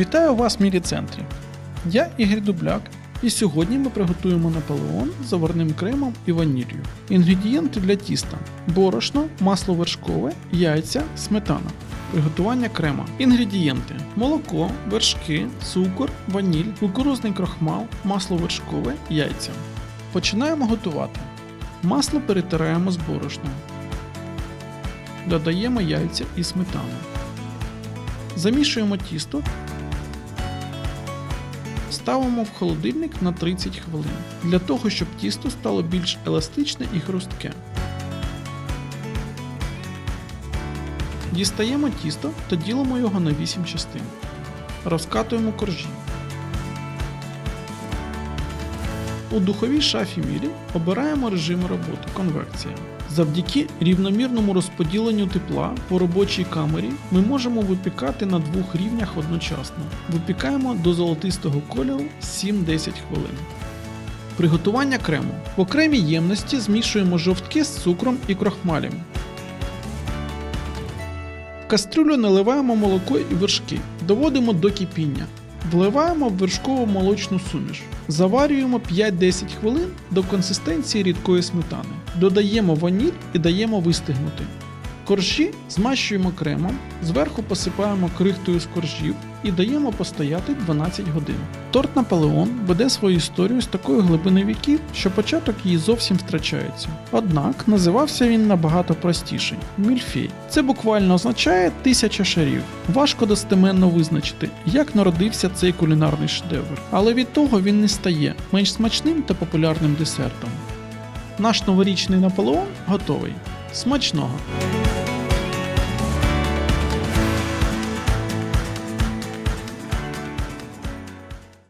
Вітаю вас в Міліцентрі. Я Ігор Дубляк, і сьогодні ми приготуємо наполеон з заварним кремом і ваніллю. Інгредієнти для тіста: борошно, масло вершкове, яйця, сметана. Приготування крема. Інгредієнти: молоко, вершки, цукор, ваніль, кукурузний крохмал, масло вершкове, яйця. Починаємо готувати. Масло перетираємо з борошном. Додаємо яйця і сметану. Замішуємо тісто. Ставимо в холодильник на 30 хвилин для того, щоб тісто стало більш еластичне і хрустке. Дістаємо тісто та ділимо його на 8 частин. Розкатуємо коржі. У духовій шафі мірі обираємо режим роботи конвекція. Завдяки рівномірному розподіленню тепла по робочій камері ми можемо випікати на двох рівнях одночасно. Випікаємо до золотистого кольору 7-10 хвилин. Приготування крему. В окремій ємності змішуємо жовтки з цукром і крохмалем. В кастрюлю наливаємо молоко і вершки, доводимо до кипіння. Вливаємо в вершкову молочну суміш. Заварюємо 5-10 хвилин до консистенції рідкої сметани. Додаємо ваніль і даємо вистигнути. Коржі змащуємо кремом, зверху посипаємо крихтою з коржів і даємо постояти 12 годин. Торт Наполеон веде свою історію з такої глибини віків, що початок її зовсім втрачається. Однак називався він набагато простіший мільфей. Це буквально означає тисяча шарів. Важко достеменно визначити, як народився цей кулінарний шедевр, але від того він не стає менш смачним та популярним десертом. Наш новорічний Наполеон готовий. Смачного!